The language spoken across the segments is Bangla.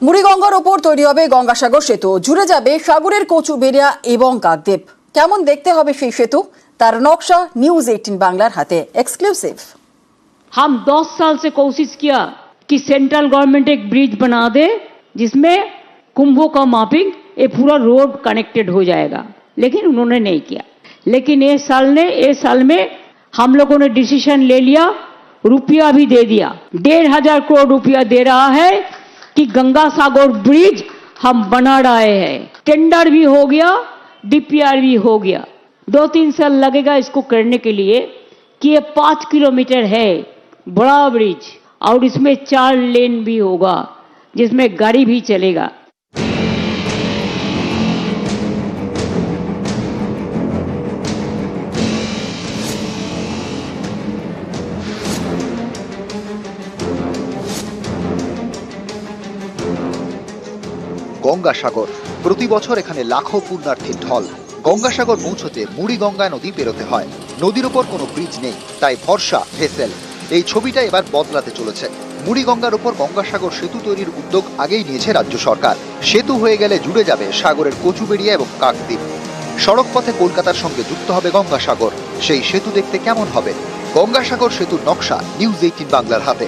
মুড়িগঙ্গার ওপর তৈরি হবে গঙ্গাসাগর সেতু জুড়ে যাবে সাগরের কচুবেড়িয়া এবং কাকদ্বীপ কেমন দেখতে হবে সেই সেতু তার নকশা নিউজ এইটিন বাংলার হাতে এক্সক্লুসিভ हम 10 साल से कोशिश किया कि सेंट्रल गवर्नमेंट एक ब्रिज बना दे जिसमें कुंभों का मापिंग ये पूरा रोड कनेक्टेड हो जाएगा लेकिन उन्होंने नहीं किया लेकिन ये साल ने ये साल में हम लोगों ने डिसीजन ले लिया रुपया भी दे दिया डेढ़ हजार करोड़ रुपया दे रहा है कि गंगा सागर ब्रिज हम बना रहे हैं। टेंडर भी हो गया, डीपीआर भी हो गया। दो तीन साल लगेगा इसको करने के लिए कि ये पाँच किलोमीटर है, बड़ा ब्रिज। और इसमें चार लेन भी होगा, जिसमें गाड़ी भी चलेगा। গঙ্গাসাগর। প্রতি বছর এখানে লাখো পুণ্যার্থীর ঢল। গঙ্গাসাগর পৌঁছতে মুড়ি গঙ্গা নদী পেরোতে হয়। নদীর ওপর কোনো ব্রিজ নেই, তাই ভরসা, ভেসেল। এই ছবিটা এবার বদলাতে চলেছে। মুড়ি গঙ্গার ওপর গঙ্গাসাগর সেতু তৈরির উদ্যোগ আগেই নিয়েছে রাজ্য সরকার। সেতু হয়ে গেলে জুড়ে যাবে সাগরের কচুবেড়িয়া এবং কাকদ্বীপ। সড়ক পথে কলকাতার সঙ্গে যুক্ত হবে গঙ্গাসাগর। সেই সেতু দেখতে কেমন হবে? গঙ্গাসাগর সেতুর নকশা নিউজ এইটিন বাংলার হাতে।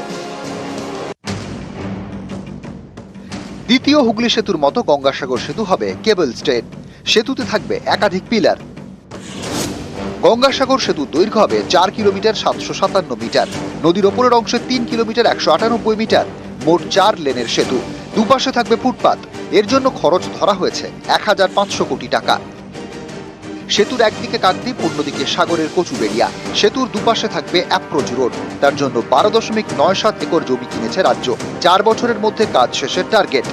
দ্বিতীয় হুগলি সেতুর মতো গঙ্গাসাগর সেতু হবে কেবল স্টেট সেতুতে থাকবে একাধিক পিলার। গঙ্গাসাগর সেতু দৈর্ঘ্য হবে চার কিলোমিটার সাতশো সাতান্ন মিটার। নদীর ওপরের অংশে তিন কিলোমিটার একশো আটানব্বই মিটার। মোট চার লেনের সেতু। দুপাশে থাকবে ফুটপাত। এর জন্য খরচ ধরা হয়েছে এক হাজার পাঁচশো কোটি টাকা। সেতুর একদিকে কাকদ্বীপ, অন্যদিকে সাগরের কচুবেড়িয়া। সেতুর দুপাশে থাকবে অ্যাপ্রোচ রোড। তার জন্য বারো দশমিক নয় সাত একর জমি কিনেছে রাজ্য। চার বছরের মধ্যে কাজ শেষের টার্গেট।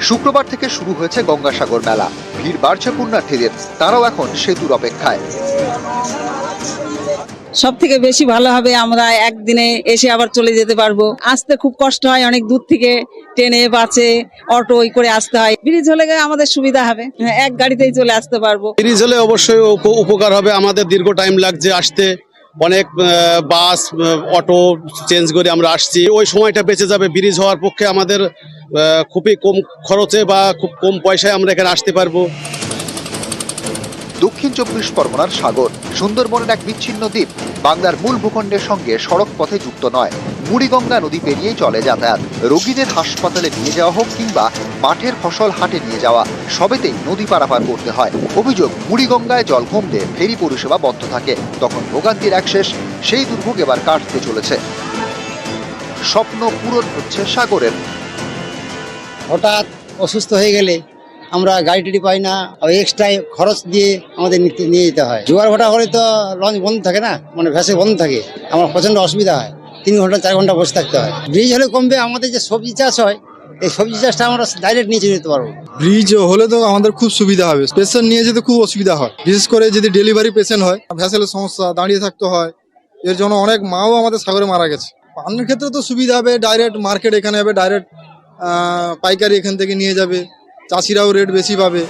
শুক্রবার থেকে শুরু হয়েছে গঙ্গাসাগর মেলা। ভিড় বাড়ছে পুণ্যার্থীদের। তারাও এখন সেতুর অপেক্ষায়। সব থেকে বেশি ভালো হবে আমরা একদিনে এসে আবার চলে যেতে পারব। আসতে খুব কষ্ট হয় অনেক দূর থেকে ট্রেনে বাসে অটো ওই করে আসতে হয়। ব্রিজ হলে আমাদের সুবিধা হবে। হ্যাঁ, এক গাড়িতেই চলে আসতে পারব। ব্রিজ হলে অবশ্যই উপ- উপকার হবে। আমাদের দীর্ঘ টাইম লাগছে আসতে। অনেক বাস অটো চেঞ্জ করে আমরা আসছি। ওই সময়টা বেঁচে যাবে। ব্রিজ হওয়ার পক্ষে আমাদের খুবই কম খরচে বা খুব কম পয়সায় আমরা এখানে আসতে পারব। দক্ষিণ চব্বিশ পরগনার সাগর। সুন্দরবনের এক বিচ্ছিন্ন দ্বীপ, বাংলার মূল ভূখণ্ডের সঙ্গে সড়ক পথে যুক্ত নয়। মুড়িগঙ্গা নদী পেরিয়েই চলে যাতায়াত। রোগীদের হাসপাতালে নিয়ে যাওয়া হোক কিংবা মাঠের ফসল হাটে নিয়ে যাওয়া, সবেতেই নদী পারাপার করতে হয়। অভিযোগ, মুড়িগঙ্গায় জল কমলে ফেরি পরিষেবা বন্ধ থাকে। তখন ভোগান্তির এক শেষ, সেই দুর্ভোগ এবার কাটতে চলেছে। স্বপ্ন পূরণ হচ্ছে সাগরের। হঠাৎ অসুস্থ হয়ে গেলে আমরা গাড়ি টাড়ি পাই না এক্সট্রা খরচ দিয়ে আমাদের নিয়ে যেতে হয়। জোয়ার ভাটা হলে তো লঞ্চ বন্ধ থাকে না মানে ভ্যাসে বন্ধ থাকে। আমার প্রচণ্ড অসুবিধা হয়, তিন ঘণ্টা, চার ঘণ্টা বসে থাকতে হয়। ব্রিজ হলে কমবে, আমাদের যে সবজি চাষ হয়, এই সবজি চাষটা আমরা ডাইরেক্ট নিয়ে যেতে পারব। ব্রিজ হলে তো আমাদের খুব সুবিধা হবে। পেশেন্ট নিয়ে যেতে খুব অসুবিধা হয়। বিশেষ করে যদি ডেলিভারি পেশেন্ট হয় ভ্যাসেলের সমস্যা, দাঁড়িয়ে থাকতে হয়, এর জন্য অনেক মাও আমাদের সাগরে মারা গেছে। পানের ক্ষেত্রে তো সুবিধা হবে ডাইরেক্ট মার্কেট এখানে হবে ডাইরেক্ট পাইকারি এখান থেকে নিয়ে যাবে। চাষিরাও রেট বেশি পাবে